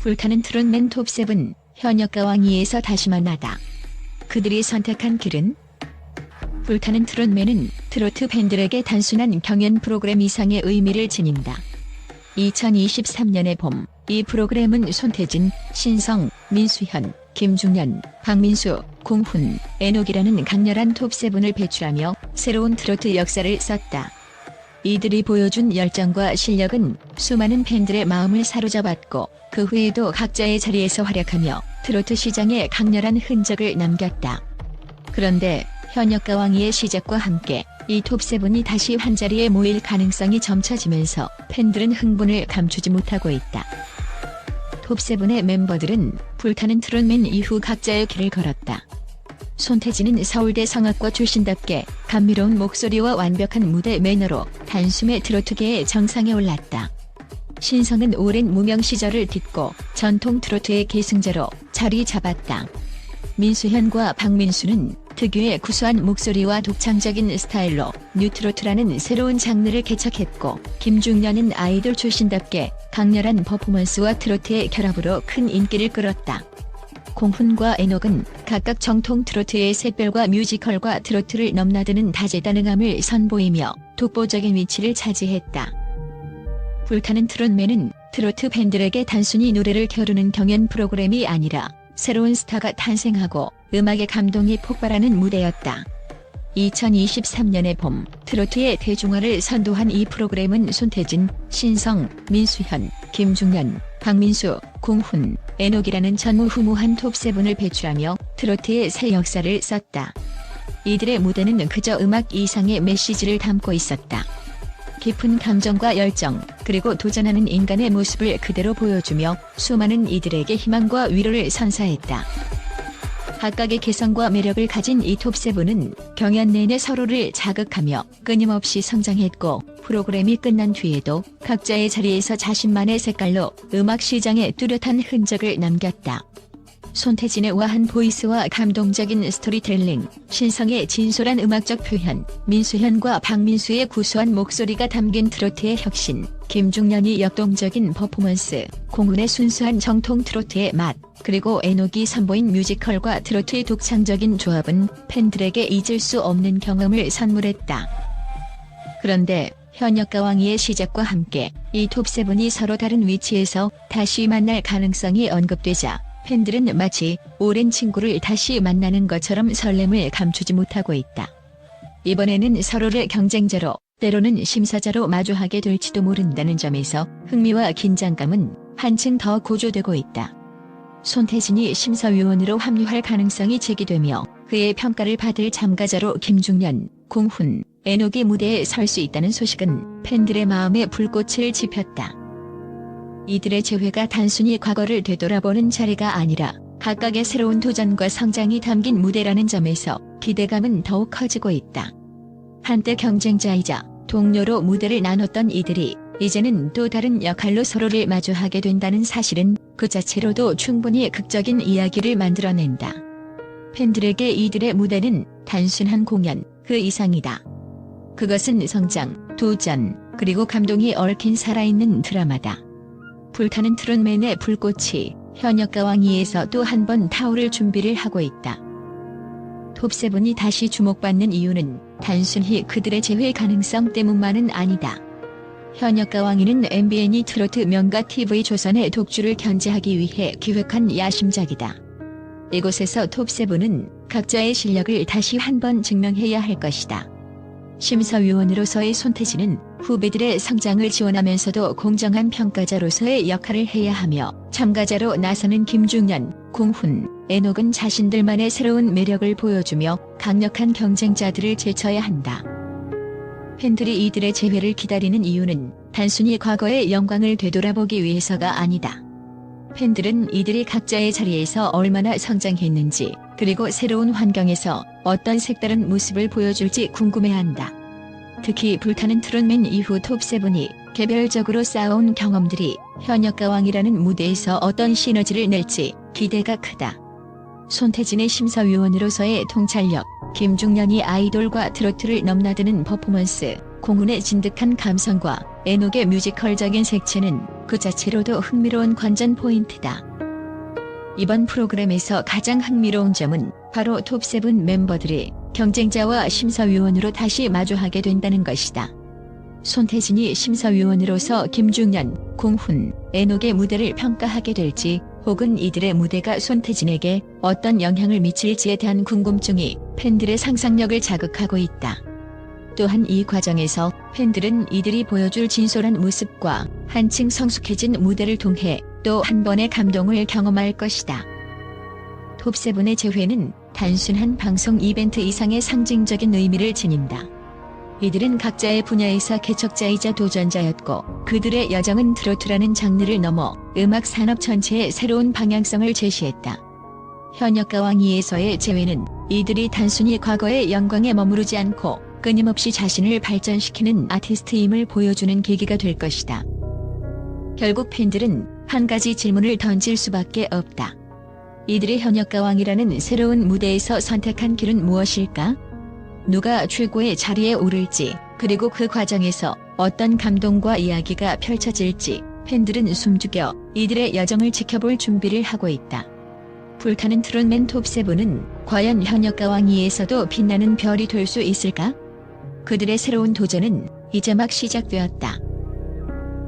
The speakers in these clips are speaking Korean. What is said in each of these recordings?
불타는 트롯맨 톱7 현역과 왕이에서 다시 만나다. 그들이 선택한 길은 불타는 트롯맨은 트로트 팬들에게 단순한 경연 프로그램 이상의 의미를 지닌다. 2023년의 봄, 이 프로그램은 손태진, 신성, 민수현, 김중년, 박민수, 공훈, 애녹이라는 강렬한 톱7을 배출하며 새로운 트로트 역사를 썼다. 이들이 보여준 열정과 실력은 수많은 팬들의 마음을 사로잡았고 그 후에도 각자의 자리에서 활약하며 트로트 시장에 강렬한 흔적을 남겼다. 그런데 현역과 왕위의 시작과 함께 이 톱세븐이 다시 한자리에 모일 가능성이 점쳐지면서 팬들은 흥분을 감추지 못하고 있다. 톱세븐의 멤버들은 불타는 트롯맨 이후 각자의 길을 걸었다. 손태진은 서울대 성악과 출신답게 감미로운 목소리와 완벽한 무대 매너로 단숨에 트로트계의 정상에 올랐다. 신성은 오랜 무명 시절을 딛고 전통 트로트의 계승자로 자리 잡았다. 민수현과 박민수는 특유의 구수한 목소리와 독창적인 스타일로 뉴트로트라는 새로운 장르를 개척했고 김중년은 아이돌 출신답게 강렬한 퍼포먼스와 트로트의 결합으로 큰 인기를 끌었다. 공훈과 애녹은 각각 정통 트로트의 샛별과 뮤지컬과 트로트를 넘나드는 다재다능함을 선보이며 독보적인 위치를 차지했다. 불타는 트롯맨은 트로트 팬들에게 단순히 노래를 겨루는 경연 프로그램이 아니라 새로운 스타가 탄생하고 음악의 감동이 폭발하는 무대였다. 2023년의 봄, 트로트의 대중화를 선도한 이 프로그램은 손태진, 신성, 민수현, 김중년, 박민수, 공훈, 애녹이라는 전무후무한 톱세븐을 배출하며 트로트의 새 역사를 썼다. 이들의 무대는 그저 음악 이상의 메시지를 담고 있었다. 깊은 감정과 열정, 그리고 도전하는 인간의 모습을 그대로 보여주며 수많은 이들에게 희망과 위로를 선사했다. 각각의 개성과 매력을 가진 이 톱세븐은 경연 내내 서로를 자극하며 끊임없이 성장했고 프로그램이 끝난 뒤에도 각자의 자리에서 자신만의 색깔로 음악 시장에 뚜렷한 흔적을 남겼다. 손태진의 와한 보이스와 감동적인 스토리텔링, 신성의 진솔한 음악적 표현, 민수현과 박민수의 구수한 목소리가 담긴 트로트의 혁신, 김중년이 역동적인 퍼포먼스, 공훈의 순수한 정통 트로트의 맛, 그리고 애녹이 선보인 뮤지컬과 트로트의 독창적인 조합은 팬들에게 잊을 수 없는 경험을 선물했다. 그런데 현역과 왕위의 시작과 함께 이 톱세븐이 서로 다른 위치에서 다시 만날 가능성이 언급되자 팬들은 마치 오랜 친구를 다시 만나는 것처럼 설렘을 감추지 못하고 있다. 이번에는 서로를 경쟁자로 때로는 심사자로 마주하게 될지도 모른다는 점에서 흥미와 긴장감은 한층 더 고조되고 있다. 손태진이 심사위원으로 합류할 가능성이 제기되며 그의 평가를 받을 참가자로 김중년, 공훈, 애녹이 무대에 설 수 있다는 소식은 팬들의 마음에 불꽃을 지폈다. 이들의 재회가 단순히 과거를 되돌아보는 자리가 아니라 각각의 새로운 도전과 성장이 담긴 무대라는 점에서 기대감은 더욱 커지고 있다. 한때 경쟁자이자 동료로 무대를 나눴던 이들이 이제는 또 다른 역할로 서로를 마주하게 된다는 사실은 그 자체로도 충분히 극적인 이야기를 만들어낸다. 팬들에게 이들의 무대는 단순한 공연, 그 이상이다. 그것은 성장, 도전, 그리고 감동이 얽힌 살아있는 드라마다. 불타는 트롯맨의 불꽃이 현역과 왕위에서 또 한 번 타오를 준비를 하고 있다. 톱세븐이 다시 주목받는 이유는 단순히 그들의 재회 가능성 때문만은 아니다. 현역과 왕위는 MBN이 트로트 명가 TV 조선의 독주를 견제하기 위해 기획한 야심작이다. 이곳에서 톱세븐은 각자의 실력을 다시 한번 증명해야 할 것이다. 심사위원으로서의 손태진은 후배들의 성장을 지원하면서도 공정한 평가자로서의 역할을 해야 하며 참가자로 나서는 김중년, 공훈, 애녹은 자신들만의 새로운 매력을 보여주며 강력한 경쟁자들을 제쳐야 한다. 팬들이 이들의 재회를 기다리는 이유는 단순히 과거의 영광을 되돌아보기 위해서가 아니다. 팬들은 이들이 각자의 자리에서 얼마나 성장했는지, 그리고 새로운 환경에서 어떤 색다른 모습을 보여줄지 궁금해한다. 특히 불타는 트롯맨 이후 톱세븐이 개별적으로 쌓아온 경험들이 현역과 왕이라는 무대에서 어떤 시너지를 낼지 기대가 크다. 손태진의 심사위원으로서의 통찰력, 김중년이 아이돌과 트로트를 넘나드는 퍼포먼스, 공훈의 진득한 감성과 애녹의 뮤지컬적인 색채는 그 자체로도 흥미로운 관전 포인트다. 이번 프로그램에서 가장 흥미로운 점은 바로 톱7 멤버들이 경쟁자와 심사위원으로 다시 마주하게 된다는 것이다. 손태진이 심사위원으로서 김중년, 공훈, 애녹의 무대를 평가하게 될지 혹은 이들의 무대가 손태진에게 어떤 영향을 미칠지에 대한 궁금증이 팬들의 상상력을 자극하고 있다. 또한 이 과정에서 팬들은 이들이 보여줄 진솔한 모습과 한층 성숙해진 무대를 통해 또 한 번의 감동을 경험할 것이다. 톱세븐의 재회는 단순한 방송 이벤트 이상의 상징적인 의미를 지닌다. 이들은 각자의 분야에서 개척자이자 도전자였고 그들의 여정은 트로트라는 장르를 넘어 음악 산업 전체의 새로운 방향성을 제시했다. 현역 가 왕이에서의 재회는 이들이 단순히 과거의 영광에 머무르지 않고 끊임없이 자신을 발전시키는 아티스트임을 보여주는 계기가 될 것이다. 결국 팬들은 한 가지 질문을 던질 수밖에 없다. 이들의 현역 가 왕이라는 새로운 무대에서 선택한 길은 무엇일까? 누가 최고의 자리에 오를지, 그리고 그 과정에서 어떤 감동과 이야기가 펼쳐질지 팬들은 숨죽여 이들의 여정을 지켜볼 준비를 하고 있다. 불타는 트롯맨 톱세븐은 과연 현역 가왕이에서도 빛나는 별이 될 수 있을까? 그들의 새로운 도전은 이제 막 시작되었다.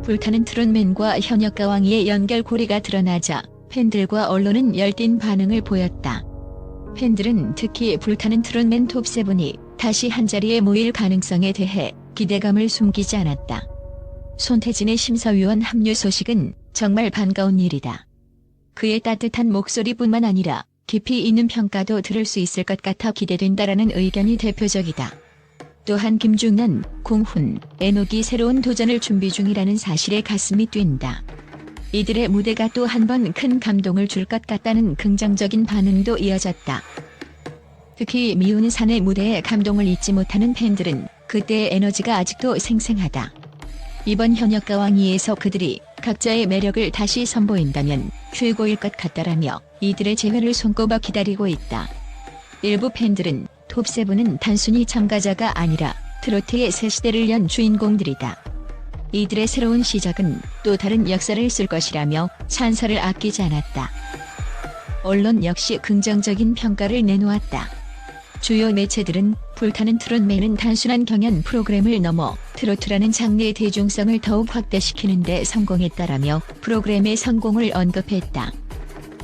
불타는 트롯맨과 현역 가왕이의 연결고리가 드러나자 팬들과 언론은 열띤 반응을 보였다. 팬들은 특히 불타는 트롯맨 톱세븐이 다시 한자리에 모일 가능성에 대해 기대감을 숨기지 않았다. 손태진의 심사위원 합류 소식은 정말 반가운 일이다. 그의 따뜻한 목소리뿐만 아니라 깊이 있는 평가도 들을 수 있을 것 같아 기대된다라는 의견이 대표적이다. 또한 김중난, 공훈, 애녹이 새로운 도전을 준비 중이라는 사실에 가슴이 뛴다. 이들의 무대가 또 한 번 큰 감동을 줄 것 같다는 긍정적인 반응도 이어졌다. 특히 미운 산의 무대에 감동을 잊지 못하는 팬들은 그때의 에너지가 아직도 생생하다. 이번 현역 가왕이에서 그들이 각자의 매력을 다시 선보인다면 최고일 것 같다라며 이들의 재회를 손꼽아 기다리고 있다. 일부 팬들은 톱세븐은 단순히 참가자가 아니라 트로트의 새 시대를 연 주인공들이다. 이들의 새로운 시작은 또 다른 역사를 쓸 것이라며 찬사를 아끼지 않았다. 언론 역시 긍정적인 평가를 내놓았다. 주요 매체들은 불타는 트롯맨은 단순한 경연 프로그램을 넘어 트로트라는 장르의 대중성을 더욱 확대시키는 데 성공했다라며 프로그램의 성공을 언급했다.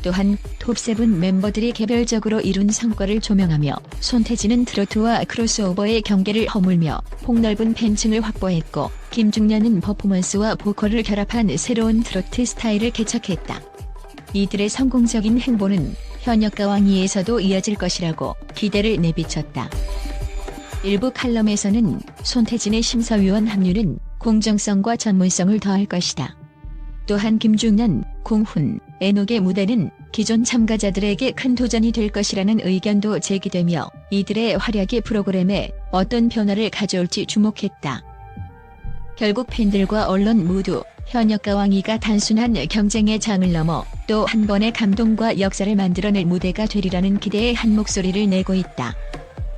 또한 톱세븐 멤버들이 개별적으로 이룬 성과를 조명하며 손태진은 트로트와 크로스오버의 경계를 허물며 폭넓은 팬층을 확보했고 김중년은 퍼포먼스와 보컬을 결합한 새로운 트로트 스타일을 개척했다. 이들의 성공적인 행보는 현역 가왕이에서도 이어질 것이라고 기대를 내비쳤다. 일부 칼럼에서는 손태진의 심사위원 합류는 공정성과 전문성을 더할 것이다. 또한 김중년, 공훈, 애녹의 무대는 기존 참가자들에게 큰 도전이 될 것이라는 의견도 제기되며 이들의 활약이 프로그램에 어떤 변화를 가져올지 주목했다. 결국 팬들과 언론 모두 현역 가 왕이가 단순한 경쟁의 장을 넘어 또 한 번의 감동과 역사를 만들어낼 무대가 되리라는 기대에 한 목소리를 내고 있다.